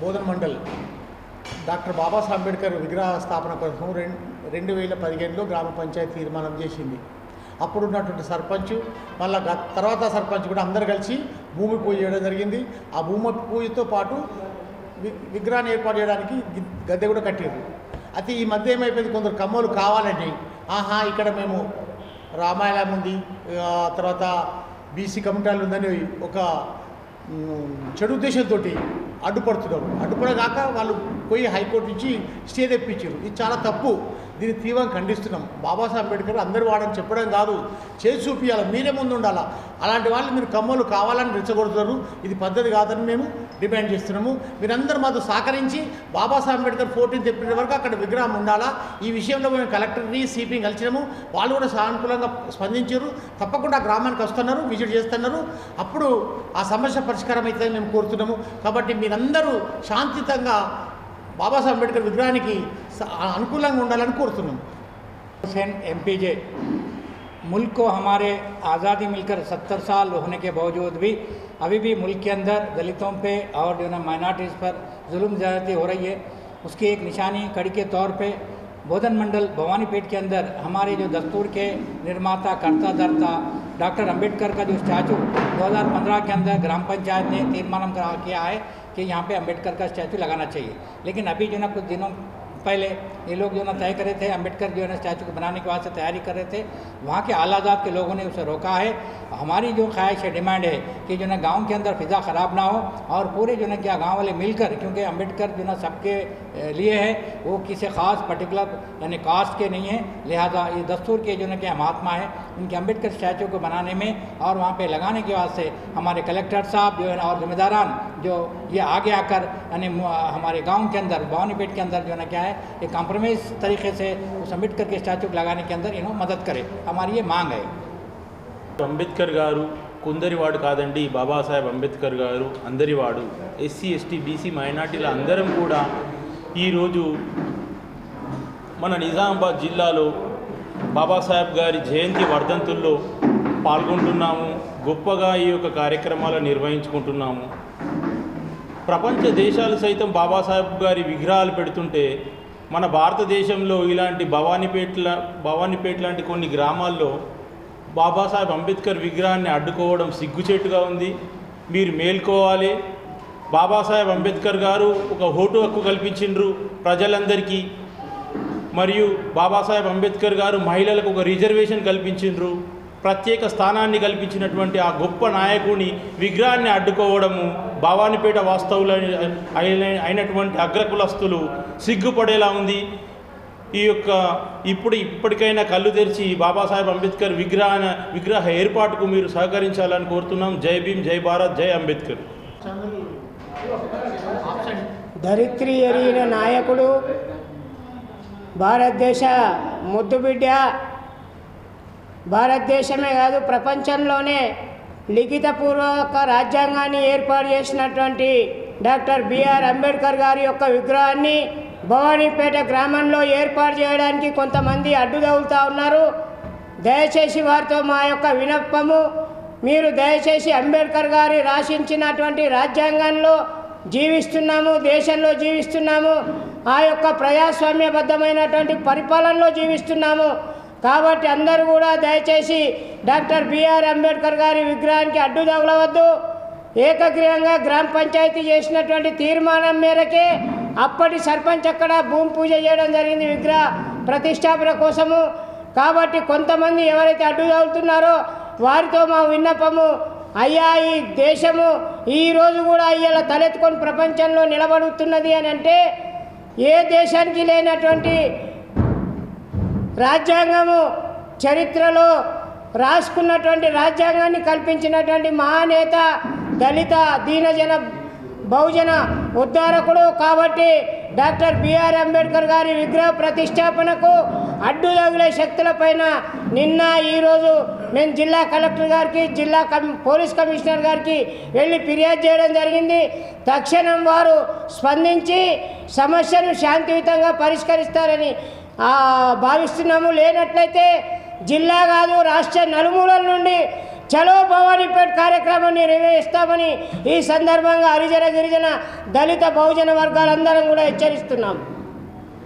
బోధన మండల్ డాక్టర్ బాబాసాహెబ్ అంబేద్కర్ విగ్రహ స్థాపన కోసం రెండు రెండు వేల పదిహేనులో గ్రామ పంచాయతీ తీర్మానం చేసింది. అప్పుడున్నటువంటి సర్పంచ్ మళ్ళా తర్వాత సర్పంచ్ కూడా అందరు కలిసి భూమి పూజ చేయడం జరిగింది. ఆ భూమి పూజతో పాటు వి విగ్రహాన్ని ఏర్పాటు చేయడానికి గద్దె కూడా కట్టారు అయితే ఈ మధ్య ఏమైపోయింది? కొందరు కమ్మలు కావాలని ఆహా ఇక్కడ మేము రామాయణం ఉంది. తర్వాత బీసీ కమిటాలు ఉందని ఒక చెడు ఉద్దేశంతో అడ్డుపడుతున్నారు. అడ్డుపడగాక వాళ్ళు పోయి హైకోర్టు నుంచి స్టే తెప్పించారు. ఇది చాలా తప్పు. దీన్ని తీవ్రంగా ఖండిస్తున్నాం. బాబాసాహెబ్ అంబేద్కర్ అందరు వాడని చెప్పడం కాదు. చేసి చూపించాలి మీరే ముందు ఉండాలా అలాంటి వాళ్ళు మీరు కమ్మలు కావాలని రెచ్చగొడుతున్నారు. ఇది పద్ధతి కాదని మేము డిమాండ్ చేస్తున్నాము. మీరందరూ మాతో సహకరించి బాబాసాహెబ్ అంబేద్కర్ ఫోర్టీన్ తెప్పిన వరకు అక్కడ విగ్రహం ఉండాలా? ఈ విషయంలో మేము కలెక్టర్ని సిపిని కలిసినాము. వాళ్ళు కూడా సానుకూలంగా స్పందించారు. తప్పకుండా గ్రామానికి వస్తున్నారు విజిట్ చేస్తున్నారు. అప్పుడు ఆ సమస్య పరిష్కారం అవుతుందని మేము కోరుతున్నాము. కాబట్టి మీరందరూ శాంతియుతంగా బాబాసాహెబ్ అంబేద్కర్ విగ్రహానికి స- అనుకూలంగా ఉండాలని కోరుతున్నాము हुसैन एमपीजे मुल्क को हमारे आज़ादी मिलकर सत्तर साल होने के बावजूद भी अभी भी मुल्क के अंदर दलितों पे और जो है ना माइनॉरिटीज़ पर जुल्म ज़्यादती हो रही है उसकी एक निशानी कड़ी के तौर पे बोधन मंडल भवानीपेट के अंदर हमारे जो दस्तूर के निर्माता करता धरता डॉक्टर अंबेडकर का जो स्टैचू 2015 के अंदर ग्राम पंचायत ने तीर्मानम करा किया है कि यहाँ पे अंबेडकर का स्टैचू लगाना चाहिए। लेकिन अभी जो ना कुछ दिनों पहले ये लोग जो ना तय करे थे, अंबेडकर जो है ना स्टैचू को बनाने के वास्ते तैयारी कर रहे थे। वहाँ के आलाजात के लोगों ने उसे रोका है। हमारी जो ख्वाहिश है, डिमांड है कि जो ना गाँव के अंदर फिज़ा ख़राब ना हो और पूरे जो ना क्या गाँव वाले मिलकर, क्योंकि अंबेडकर जो ना सबके लिए है, वो किसी ख़ास पर्टिकुलर यानी कास्ट के नहीं है। लिहाजा ये दस्तूर के जो ना क्या महात्मा है, उनके अंबेडकर स्टैचू को बनाने में और वहाँ पर लगाने के वास्ते हमारे कलेक्टर साहब जो है ना और जिम्मेदारान जो ये आगे आकर, यानी हमारे गाँव के अंदर, भवानीपेट के अंदर जो है ना क्या है एक कॉम्प्रोमाइज़ तरीके से उस अम्बेडकर के स्टैचू को लगाने के अंदर इन्हों मदद करे हमारी ये मांग है అంబేద్కర్ గారు కొందరివాడు కాదండి బాబాసాహెబ్ అంబేద్కర్ గారు అందరివాడు ఎస్సీ ఎస్టీ బీసీ మైనార్టీల అందరం కూడా ఈరోజు మన నిజామాబాద్ జిల్లాలో బాబాసాహెబ్ గారి జయంతి వర్ధంతుల్లో పాల్గొంటున్నాము గొప్పగా ఈ యొక్క కార్యక్రమాలు నిర్వహించుకుంటున్నాము ప్రపంచ దేశాలు సైతం బాబాసాహెబ్ గారి విగ్రహాలు పెడుతుంటే మన భారతదేశంలో ఇలాంటి భవానీపేట్ల భవానీపేట లాంటి కొన్ని గ్రామాల్లో బాబాసాహెబ్ అంబేద్కర్ విగ్రహాన్ని అడ్డుకోవడం సిగ్గుచేటుగా ఉంది. మీరు మేల్కోవాలి. బాబాసాహెబ్ అంబేద్కర్ గారు ఒక ఓటు హక్కు కల్పించిండ్రు ప్రజలందరికీ. మరియు బాబాసాహెబ్ అంబేద్కర్ గారు మహిళలకు ఒక రిజర్వేషన్ కల్పించిండ్రు. ప్రత్యేక స్థానాన్ని కల్పించినటువంటి ఆ గొప్ప నాయకుని విగ్రహాన్ని అడ్డుకోవడము భవానీపేట వాస్తవులు అయిన- అయినటువంటి అగ్రకులస్తులు సిగ్గుపడేలా ఉంది. ఈ యొక్క ఇప్పుడు ఇప్పటికైనా కళ్ళు తెరిచి బాబాసాహెబ్ అంబేద్కర్ విగ్రహ విగ్రహ ఏర్పాటుకు మీరు సహకరించాలని కోరుతున్నాం. జై భీమ్ జై భారత్ జై అంబేద్కర్. ధరిత్రి ఎరిగిన నాయకుడు భారతదేశ ముద్దుబిడ్డ భారతదేశమే కాదు ప్రపంచంలోనే లిఖితపూర్వక రాజ్యాంగాన్ని ఏర్పాటు చేసినటువంటి డాక్టర్ బిఆర్ అంబేద్కర్ గారి యొక్క విగ్రహాన్ని భవానీపేట గ్రామంలో ఏర్పాటు చేయడానికి కొంతమంది అడ్డు తగులుతూ ఉన్నారు. దయచేసి వారితో మా యొక్క వినప్పము మీరు దయచేసి అంబేద్కర్ గారి రాసించినటువంటి రాజ్యాంగంలో జీవిస్తున్నాము దేశంలో జీవిస్తున్నాము ఆ యొక్క ప్రజాస్వామ్యబద్ధమైనటువంటి పరిపాలనలో జీవిస్తున్నాము కాబట్టి అందరూ కూడా దయచేసి డాక్టర్ బిఆర్ అంబేద్కర్ గారి విగ్రహానికి అడ్డు తగలవద్దు. ఏకగ్రీవంగా గ్రామ పంచాయతీ చేసినటువంటి తీర్మానం మేరకే అప్పటి సర్పంచ్ అక్కడ భూమి పూజ చేయడం జరిగింది విగ్రహ ప్రతిష్టాపన కోసము. కాబట్టి కొంతమంది ఎవరైతే అడ్డు తగులుతున్నారో వారితో మా విన్నపము అయ్యా ఈ దేశము ఈ రోజు కూడా ఇలా తలెత్తుకొని ప్రపంచంలో నిలబడుతున్నది అని అంటే ఏ దేశానికి లేనటువంటి రాజ్యాంగము చరిత్రలో రాసుకున్నటువంటి రాజ్యాంగాన్ని కల్పించినటువంటి మహానేత దళిత దీనజన బహుజన ఉద్ధారకుడు కాబట్టి డాక్టర్ బిఆర్ అంబేద్కర్ గారి విగ్రహ ప్రతిష్టాపనకు అడ్డు తగిలే శక్తులపైన నిన్న ఈరోజు మేము జిల్లా కలెక్టర్ గారికి జిల్లా కమి పోలీస్ కమిషనర్ గారికి వెళ్ళి ఫిర్యాదు చేయడం జరిగింది. తక్షణం వారు స్పందించి సమస్యను శాంతియుతంగా పరిష్కరిస్తారని భావిస్తున్నాము. లేనట్లయితే జిల్లా కాదు రాష్ట్ర నలుమూలల నుండి చలో భవానీపేట్ కార్యక్రమాన్ని నిర్వహిస్తామని ఈ సందర్భంగా హరిజన గిరిజన దళిత బహుజన వర్గాలందరం కూడా హెచ్చరిస్తున్నాం.